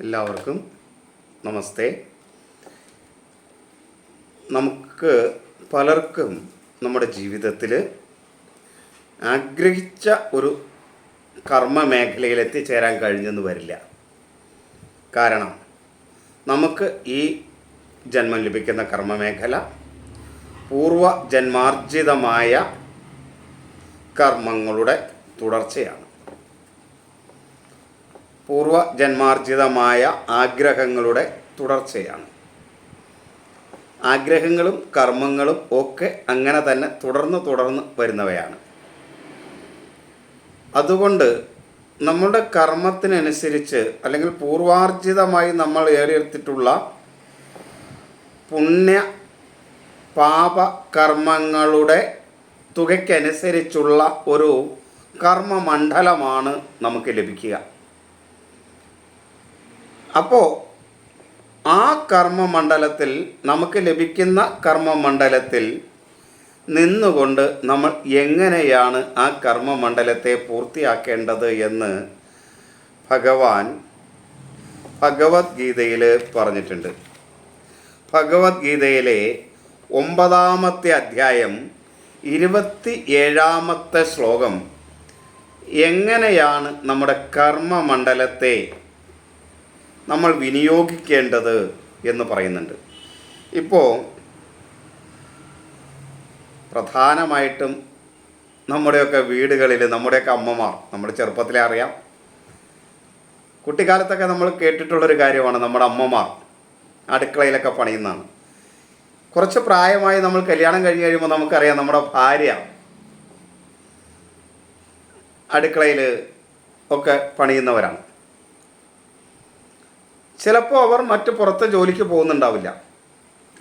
എല്ലാവർക്കും നമസ്തേ. നമുക്ക് പലർക്കും നമ്മുടെ ജീവിതത്തിൽ ആഗ്രഹിച്ച ഒരു കർമ്മ മേഖലയിൽ എത്തിച്ചേരാൻ കഴിഞ്ഞെന്ന് വരില്ല. കാരണം നമുക്ക് ഈ ജന്മം ലഭിക്കുന്ന കർമ്മമേഖല പൂർവ ജന്മാർജിതമായ കർമ്മങ്ങളുടെ തുടർച്ചയാണ്. പൂർവ ജന്മാർജിതമായ ആഗ്രഹങ്ങളുടെ തുടർച്ചയാണ്. ആഗ്രഹങ്ങളും കർമ്മങ്ങളും ഒക്കെ അങ്ങനെ തന്നെ തുടർന്ന് തുടർന്ന് വരുന്നവയാണ്. അതുകൊണ്ട് നമ്മുടെ കർമ്മത്തിനനുസരിച്ച് അല്ലെങ്കിൽ പൂർവാർജിതമായി നമ്മൾ ഏറിയെടുത്തിട്ടുള്ള പുണ്യ പാപ കർമ്മങ്ങളുടെ തുകയ്ക്കനുസരിച്ചുള്ള ഒരു കർമ്മമണ്ഡലമാണ് നമുക്ക് ലഭിക്കുക. അപ്പോൾ ആ കർമ്മമണ്ഡലത്തിൽ നമുക്ക് ലഭിക്കുന്ന കർമ്മമണ്ഡലത്തിൽ നിന്നുകൊണ്ട് നമ്മൾ എങ്ങനെയാണ് ആ കർമ്മമണ്ഡലത്തെ പൂർത്തിയാക്കേണ്ടത് എന്ന് ഭഗവാൻ ഭഗവത്ഗീതയിൽ പറഞ്ഞിട്ടുണ്ട്. ഭഗവത്ഗീതയിലെ ഒമ്പതാമത്തെ അധ്യായം ഇരുപത്തി ഏഴാമത്തെ ശ്ലോകം എങ്ങനെയാണ് നമ്മുടെ കർമ്മമണ്ഡലത്തെ നമ്മൾ വിനിയോഗിക്കേണ്ടത് എന്ന് പറയുന്നുണ്ട്. ഇപ്പോൾ പ്രധാനമായിട്ടും നമ്മുടെയൊക്കെ വീടുകളിൽ നമ്മുടെയൊക്കെ അമ്മമാർ നമ്മുടെ ചെറുപ്പത്തിലെ അറിയാം. കുട്ടിക്കാലത്തൊക്കെ നമ്മൾ കേട്ടിട്ടുള്ളൊരു കാര്യമാണ് നമ്മുടെ അമ്മമാർ അടുക്കളയിലൊക്കെ പണിയുന്നതാണ്. കുറച്ച് പ്രായമായി നമ്മൾ കല്യാണം കഴിഞ്ഞ് കഴിയുമ്പോൾ നമുക്കറിയാം നമ്മുടെ ഭാര്യ അടുക്കളയിൽ ഒക്കെ പണിയുന്നവരാണ്. ചിലപ്പോൾ അവർ മറ്റ് പുറത്തെ ജോലിക്ക് പോകുന്നുണ്ടാവില്ല.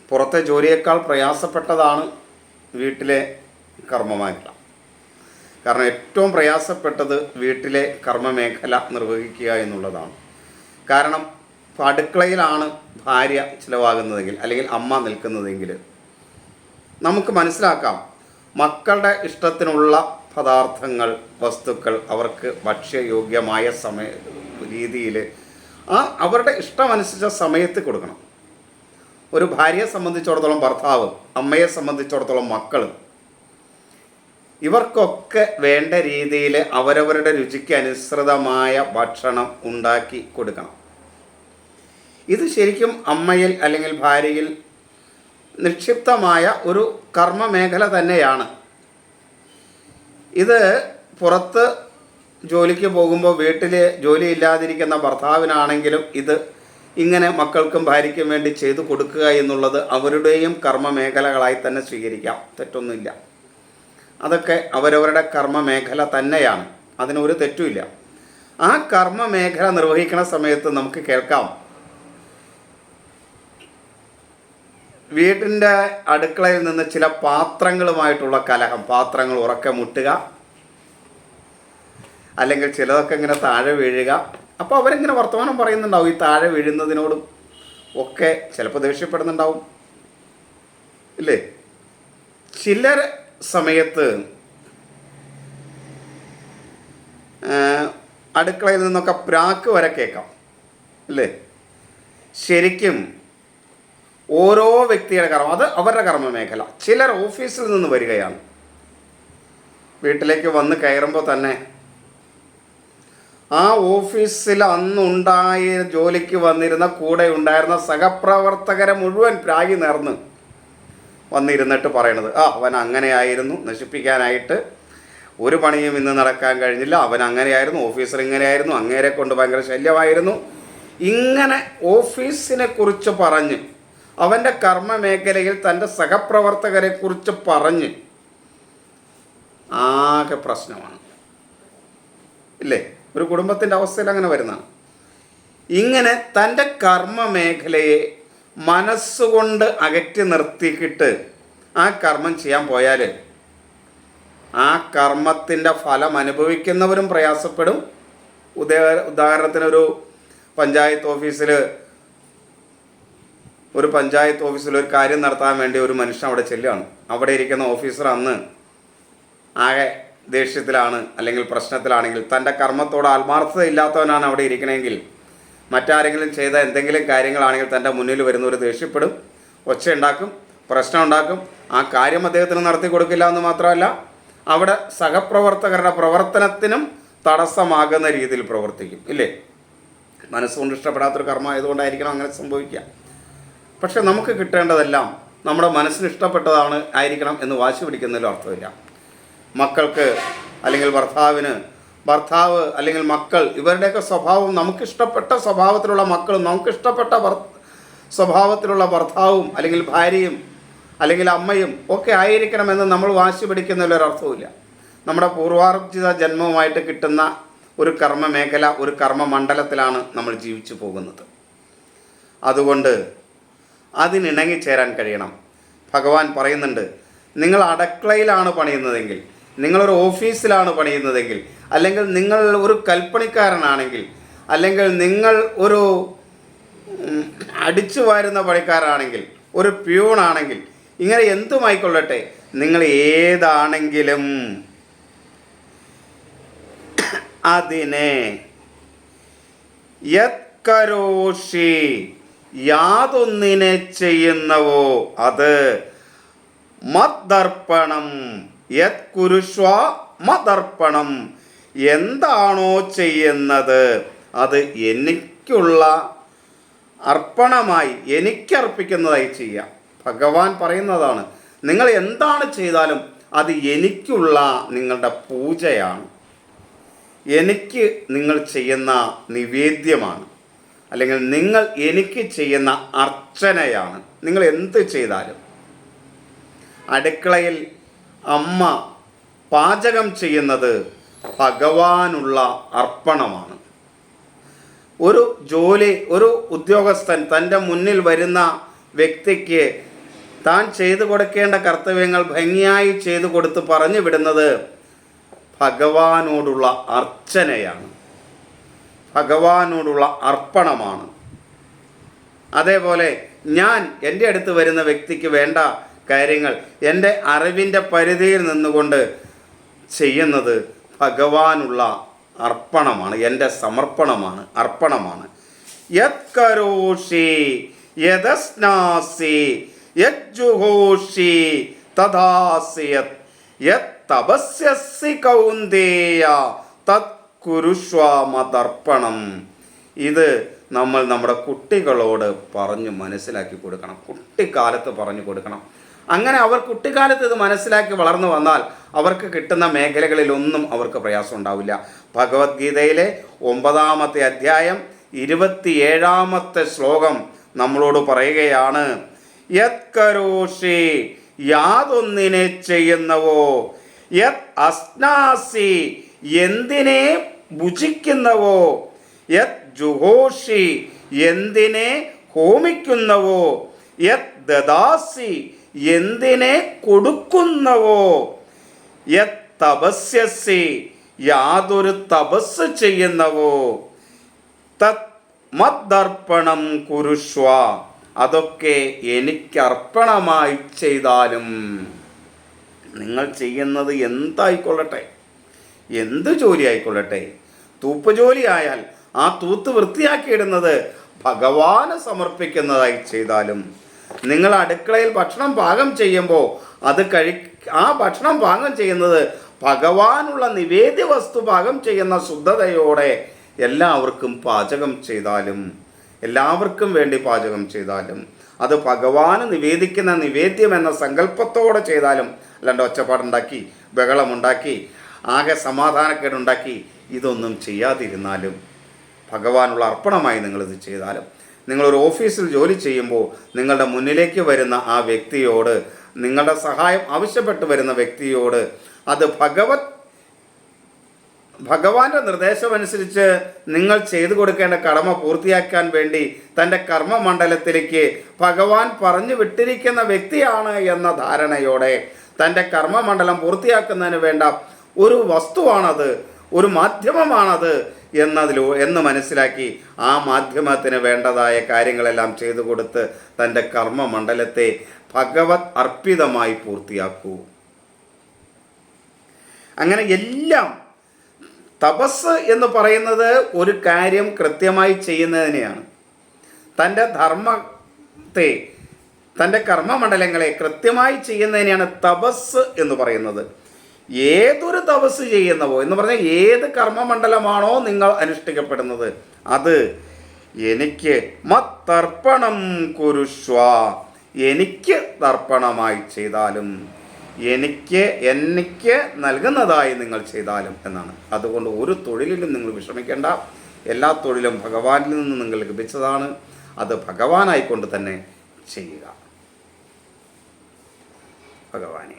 പുറത്തെ ജോലിയേക്കാൾ പ്രയാസപ്പെട്ടതാണ് വീട്ടിലെ കർമ്മമേഖല. കാരണം ഏറ്റവും പ്രയാസപ്പെട്ടത് വീട്ടിലെ കർമ്മമേഖല നിർവഹിക്കുക എന്നുള്ളതാണ്. കാരണം അടുക്കളയിലാണ് ഭാര്യ ചിലവാകുന്നതെങ്കിൽ അല്ലെങ്കിൽ അമ്മ നിൽക്കുന്നതെങ്കിൽ നമുക്ക് മനസ്സിലാക്കാം മക്കളുടെ ഇഷ്ടത്തിനുള്ള പദാർത്ഥങ്ങൾ വസ്തുക്കൾ അവർക്ക് ഭക്ഷ്യയോഗ്യമായ സമയ രീതിയിൽ ആ അവരുടെ ഇഷ്ടമനുസരിച്ച സമയത്ത് കൊടുക്കണം. ഒരു ഭാര്യയെ സംബന്ധിച്ചിടത്തോളം ഭർത്താവ് അമ്മയെ സംബന്ധിച്ചിടത്തോളം മക്കൾ ഇവർക്കൊക്കെ വേണ്ട രീതിയിൽ അവരവരുടെ രുചിക്ക് അനുസൃതമായ ഭക്ഷണം ഉണ്ടാക്കി കൊടുക്കണം. ഇത് ശരിക്കും അമ്മയിൽ അല്ലെങ്കിൽ ഭാര്യയിൽ നിക്ഷിപ്തമായ ഒരു കർമ്മ മേഖല തന്നെയാണ്. ഇത് പുറത്ത് ജോലിക്ക് പോകുമ്പോൾ വീട്ടിൽ ജോലി ഇല്ലാതിരിക്കുന്ന ഭർത്താവിനാണെങ്കിലും ഇത് ഇങ്ങനെ മക്കൾക്കും ഭാര്യയ്ക്കും വേണ്ടി ചെയ്തു കൊടുക്കുക എന്നുള്ളത് അവരുടെയും കർമ്മ മേഖലകളായി തന്നെ സ്വീകരിക്കാം. തെറ്റൊന്നുമില്ല. അതൊക്കെ അവരവരുടെ കർമ്മ മേഖല തന്നെയാണ്. അതിനൊരു തെറ്റുമില്ല. ആ കർമ്മ മേഖല നിർവഹിക്കുന്ന സമയത്ത് നമുക്ക് കേൾക്കാം. വീട്ടിന്റെ അടുക്കളയിൽ നിന്ന് ചില പാത്രങ്ങളുമായിട്ടുള്ള കലഹം. പാത്രങ്ങൾ ഉറക്കെ മുട്ടുക. അല്ലെങ്കിൽ ചിലതൊക്കെ ഇങ്ങനെ താഴെ വീഴുക. അപ്പോൾ അവരിങ്ങനെ വർത്തമാനം പറയുന്നുണ്ടാവും. ഈ താഴെ വീഴുന്നതിനോടും ഒക്കെ ചിലപ്പോൾ ദേഷ്യപ്പെടുന്നുണ്ടാവും. ഇല്ലേ? ചില സമയത്ത് അടുക്കളയിൽ നിന്നൊക്കെ പ്രാക്ക് വരെ കേൾക്കാം. അല്ലേ ശരിക്കും ഓരോ വ്യക്തിയുടെ കർമ്മം അത് അവരുടെ കർമ്മ മേഖല ചിലർ ഓഫീസിൽ നിന്ന് വരികയാണ്. വീട്ടിലേക്ക് വന്ന് കയറുമ്പോൾ തന്നെ ആ ഓഫീസിൽ അന്നുണ്ടായ ജോലിക്ക് വന്നിരുന്ന കൂടെ ഉണ്ടായിരുന്ന സഹപ്രവർത്തകരെ മുഴുവൻ പ്രാഗി നേർന്ന് വന്നിരുന്നിട്ട് പറയണത്. ആ അവൻ അങ്ങനെയായിരുന്നു. നശിപ്പിക്കാനായിട്ട് ഒരു പണിയും ഇന്ന് നടക്കാൻ കഴിഞ്ഞില്ല. അവൻ അങ്ങനെയായിരുന്നു. ഓഫീസർ ഇങ്ങനെയായിരുന്നു. അങ്ങേരെ കൊണ്ട് ഭയങ്കര ശല്യമായിരുന്നു. ഇങ്ങനെ ഓഫീസിനെ കുറിച്ച് പറഞ്ഞ് അവന്റെ കർമ്മ മേഖലയിൽ തന്റെ സഹപ്രവർത്തകരെ കുറിച്ച് പറഞ്ഞ് ആകെ പ്രശ്നമാണ്. ഇല്ലേ? ഒരു കുടുംബത്തിന്റെ അവസ്ഥയിൽ അങ്ങനെ വരുന്നതാണ് ഇങ്ങനെ തന്റെ കർമ്മ മേഖലയെ മനസ്സുകൊണ്ട് അകറ്റി നിർത്തിക്കിട്ട് ആ കർമ്മം ചെയ്യാൻ പോയാൽ ആ കർമ്മത്തിന്റെ ഫലം അനുഭവിക്കുന്നവരും പ്രയാസപ്പെടും. ഉദാഹരണത്തിന് ഒരു പഞ്ചായത്ത് ഓഫീസിൽ ഒരു പഞ്ചായത്ത് ഓഫീസിൽ ഒരു കാര്യം നടത്താൻ വേണ്ടി ഒരു മനുഷ്യൻ അവിടെ ചെല്ലുകയാണ്. അവിടെ ഇരിക്കുന്ന ഓഫീസർ അന്ന് ആകെ ദേഷ്യത്തിലാണ് അല്ലെങ്കിൽ പ്രശ്നത്തിലാണെങ്കിൽ തന്റെ കർമ്മത്തോട് ആത്മാർത്ഥത ഇല്ലാത്തവനാണ് അവിടെ ഇരിക്കണമെങ്കിൽ മറ്റാരെങ്കിലും ചെയ്ത എന്തെങ്കിലും കാര്യങ്ങളാണെങ്കിൽ തന്റെ മുന്നിൽ വരുന്നവർ ദേഷ്യപ്പെടും ഒച്ച ഉണ്ടാക്കും പ്രശ്നം ഉണ്ടാക്കും. ആ കാര്യം അദ്ദേഹത്തിന് നടത്തി കൊടുക്കില്ല എന്ന് മാത്രമല്ല അവിടെ സഹപ്രവർത്തകരുടെ പ്രവർത്തനത്തിനും തടസ്സമാകുന്ന രീതിയിൽ പ്രവർത്തിക്കും ഇല്ലേ? മനസ്സുകൊണ്ട് ഇഷ്ടപ്പെടാത്തൊരു കർമ്മം ആയതുകൊണ്ടായിരിക്കണം അങ്ങനെ സംഭവിക്കുക. പക്ഷെ നമുക്ക് കിട്ടേണ്ടതെല്ലാം നമ്മുടെ മനസ്സിന് ഇഷ്ടപ്പെട്ടതാണ് ആയിരിക്കണം എന്ന് വാശി പിടിക്കുന്നതിൽ അർത്ഥമില്ല. മക്കൾക്ക് അല്ലെങ്കിൽ ഭർത്താവിന് ഭർത്താവ് അല്ലെങ്കിൽ മക്കൾ ഇവരുടെയൊക്കെ സ്വഭാവം നമുക്കിഷ്ടപ്പെട്ട സ്വഭാവത്തിലുള്ള മക്കളും നമുക്കിഷ്ടപ്പെട്ട ഭർ സ്വഭാവത്തിലുള്ള ഭർത്താവും അല്ലെങ്കിൽ ഭാര്യയും അല്ലെങ്കിൽ അമ്മയും ഒക്കെ ആയിരിക്കണമെന്ന് നമ്മൾ വാശി പിടിക്കുന്നതിൽ ഒരർത്ഥവുമില്ല നമ്മുടെ പൂർവാർജിത ജന്മവുമായിട്ട് കിട്ടുന്ന ഒരു കർമ്മ മേഖല ഒരു കർമ്മ മണ്ഡലത്തിലാണ് നമ്മൾ ജീവിച്ചു പോകുന്നത്. അതുകൊണ്ട് അതിനിണങ്ങിച്ചേരാൻ കഴിയണം. ഭഗവാൻ പറയുന്നുണ്ട് നിങ്ങൾ അടുക്കളയിലാണ് പണിയുന്നതെങ്കിൽ നിങ്ങളൊരു ഓഫീസിലാണ് പണിയുന്നതെങ്കിൽ അല്ലെങ്കിൽ നിങ്ങൾ ഒരു കൽപ്പണിക്കാരനാണെങ്കിൽ അല്ലെങ്കിൽ നിങ്ങൾ ഒരു അടിച്ചു വാരുന്ന പണിക്കാരാണെങ്കിൽ ഒരു പ്യൂണാണെങ്കിൽ ഇങ്ങനെ എന്തുമായിക്കൊള്ളട്ടെ നിങ്ങൾ ഏതാണെങ്കിലും അതിനെ യത്കരോഷി യാതൊന്നിനെ ചെയ്യുന്നവോ അത് മദ്ദർപ്പണം യത് കുരുഷ്വ മതർപ്പണം. എന്താണോ ചെയ്യുന്നത്? അത് എനിക്കുള്ള അർപ്പണമായി എനിക്കർപ്പിക്കുന്നതായി ചെയ്യാം. ഭഗവാൻ പറയുന്നതാണ് നിങ്ങൾ എന്താണ് ചെയ്താലും അത് എനിക്കുള്ള നിങ്ങളുടെ പൂജയാണ്. എനിക്ക് നിങ്ങൾ ചെയ്യുന്ന നിവേദ്യമാണ്. അല്ലെങ്കിൽ നിങ്ങൾ എനിക്ക് ചെയ്യുന്ന അർച്ചനയാണ്. നിങ്ങൾ എന്ത് ചെയ്താലും. അടുക്കളയിൽ അമ്മ പാചകം ചെയ്യുന്നത് ഭഗവാനുള്ള അർപ്പണമാണ്. ഒരു ജോലി ഒരു ഉദ്യോഗസ്ഥൻ തന്റെ മുന്നിൽ വരുന്ന വ്യക്തിക്ക് താൻ ചെയ്തു കൊടുക്കേണ്ട കർത്തവ്യങ്ങൾ ഭംഗിയായി ചെയ്തു കൊടുത്ത് പറഞ്ഞു വിടുന്നത് ഭഗവാനോടുള്ള അർച്ചനയാണ്. ഭഗവാനോടുള്ള അർപ്പണമാണ്. അതേപോലെ ഞാൻ എന്റെ അടുത്ത് വരുന്ന വ്യക്തിക്ക് വേണ്ട കാര്യങ്ങൾ എന്റെ അറിവിന്റെ പരിധിയിൽ നിന്നുകൊണ്ട് ചെയ്യുന്നത് ഭഗവാനുള്ള അർപ്പണമാണ് എന്റെ സമർപ്പണമാണ് അർപ്പണമാണ്. യത് യദസ്നാസി യജ്ജുഹോഷി തഥാസിയത് യത് തപസ്യസി കൗന്ദേയ തത് കുരുഷ്വാമതർപ്പണം ഇത് നമ്മൾ നമ്മുടെ കുട്ടികളോട് പറഞ്ഞു മനസ്സിലാക്കി കൊടുക്കണം കുട്ടിക്കാലത്ത് പറഞ്ഞു കൊടുക്കണം. അങ്ങനെ അവർ കുട്ടിക്കാലത്ത് ഇത് മനസ്സിലാക്കി വളർന്നു വന്നാൽ അവർക്ക് കിട്ടുന്ന മേഖലകളിലൊന്നും അവർക്ക് പ്രയാസം ഉണ്ടാവില്ല. ഭഗവത്ഗീതയിലെ ഒമ്പതാമത്തെ അധ്യായം ഇരുപത്തിയേഴാമത്തെ ശ്ലോകം നമ്മളോട് പറയുകയാണ് യത് കരോഷി യാതൊന്നിനെ ചെയ്യുന്നവോ? യത് അസ്നാസി എന്തിനെ ഭുജിക്കുന്നവോ? യത് ജുഹോഷി എന്തിനെ ഹോമിക്കുന്നവോ? യത് ദദാസി എന്തിനെ കൊടുക്കുന്നവോ? തപസ്യസി യാതൊരു തപസ് ചെയ്യുന്നവോ? തത് കുരുഷ്വ അതൊക്കെ എനിക്ക് അർപ്പണമായി ചെയ്താലും നിങ്ങൾ ചെയ്യുന്നത് എന്തായിക്കൊള്ളട്ടെ? എന്ത് ജോലി ആയിക്കൊള്ളട്ടെ? തൂപ്പ് ജോലി ആയാൽ ആ തൂത്ത് വൃത്തിയാക്കിയിടുന്നത് ഭഗവാന് സമർപ്പിക്കുന്നതായി ചെയ്താലും നിങ്ങൾ അടുക്കളയിൽ ഭക്ഷണം പാകം ചെയ്യുമ്പോൾ അത് കഴി ആ ഭക്ഷണം പാകം ചെയ്യുന്നത് ഭഗവാനുള്ള നിവേദ്യ വസ്തു പാകം ചെയ്യുന്ന ശുദ്ധതയോടെ എല്ലാവർക്കും പാചകം ചെയ്താലും എല്ലാവർക്കും വേണ്ടി പാചകം ചെയ്താലും അത് ഭഗവാന് നിവേദിക്കുന്ന നിവേദ്യം എന്ന സങ്കല്പത്തോടെ ചെയ്താലും അല്ലാണ്ട് ഒച്ചപ്പാടുണ്ടാക്കി ബഹളമുണ്ടാക്കി ആകെ സമാധാനക്കേടുണ്ടാക്കി ഇതൊന്നും ചെയ്യാതിരുന്നാലും ഭഗവാനുള്ള അർപ്പണമായി നിങ്ങളിത് ചെയ്താലും നിങ്ങളൊരു ഓഫീസിൽ ജോലി ചെയ്യുമ്പോൾ നിങ്ങളുടെ മുന്നിലേക്ക് വരുന്ന ആ വ്യക്തിയോട് നിങ്ങളുടെ സഹായം ആവശ്യപ്പെട്ട് വരുന്ന വ്യക്തിയോട് അത് ഭഗവത് ഭഗവാന്റെ നിർദ്ദേശമനുസരിച്ച് നിങ്ങൾ ചെയ്തു കൊടുക്കേണ്ട കടമ പൂർത്തിയാക്കാൻ വേണ്ടി തന്റെ കർമ്മമണ്ഡലത്തിലേക്ക് ഭഗവാൻ പറഞ്ഞു വിട്ടിരിക്കുന്ന വ്യക്തിയാണ് എന്ന ധാരണയോടെ തന്റെ കർമ്മമണ്ഡലം പൂർത്തിയാക്കുന്നതിന് വേണ്ട ഒരു വസ്തുവാണത് ഒരു മാധ്യമമാണത് എന്നതിലോ എന്ന് മനസ്സിലാക്കി ആ മാധ്യമത്തിന് വേണ്ടതായ കാര്യങ്ങളെല്ലാം ചെയ്തു കൊടുത്ത് തന്റെ കർമ്മമണ്ഡലത്തെ ഭഗവത് അർപ്പിതമായി പൂർത്തിയാക്കൂ. അങ്ങനെ എല്ലാം തപസ് എന്ന് പറയുന്നത് ഒരു കാര്യം കൃത്യമായി ചെയ്യുന്നതിനെയാണ്. തന്റെ ധർമ്മത്തെ തന്റെ കർമ്മമണ്ഡലങ്ങളെ കൃത്യമായി ചെയ്യുന്നതിനെയാണ് തപസ് എന്ന് പറയുന്നത്. ഏതൊരു തപസ് ചെയ്യുന്നവോ എന്ന് പറഞ്ഞാൽ ഏത് കർമ്മമണ്ഡലമാണോ നിങ്ങൾ അനുഷ്ഠിക്കപ്പെടുന്നത് അത് എനിക്ക് മത്തർപ്പണം കുരുഷ്വ എനിക്ക് തർപ്പണമായി ചെയ്താലും എനിക്ക് എനിക്ക് നൽകുന്നതായി നിങ്ങൾ ചെയ്താലും എന്നാണ്. അതുകൊണ്ട് ഒരു തൊഴിലിലും നിങ്ങൾ വിഷമിക്കേണ്ട. എല്ലാ തൊഴിലും ഭഗവാനിൽ നിന്ന് നിങ്ങൾ ലഭിച്ചതാണ്. അത് ഭഗവാനായിക്കൊണ്ട് തന്നെ ചെയ്യുക. ഭഗവാനെ.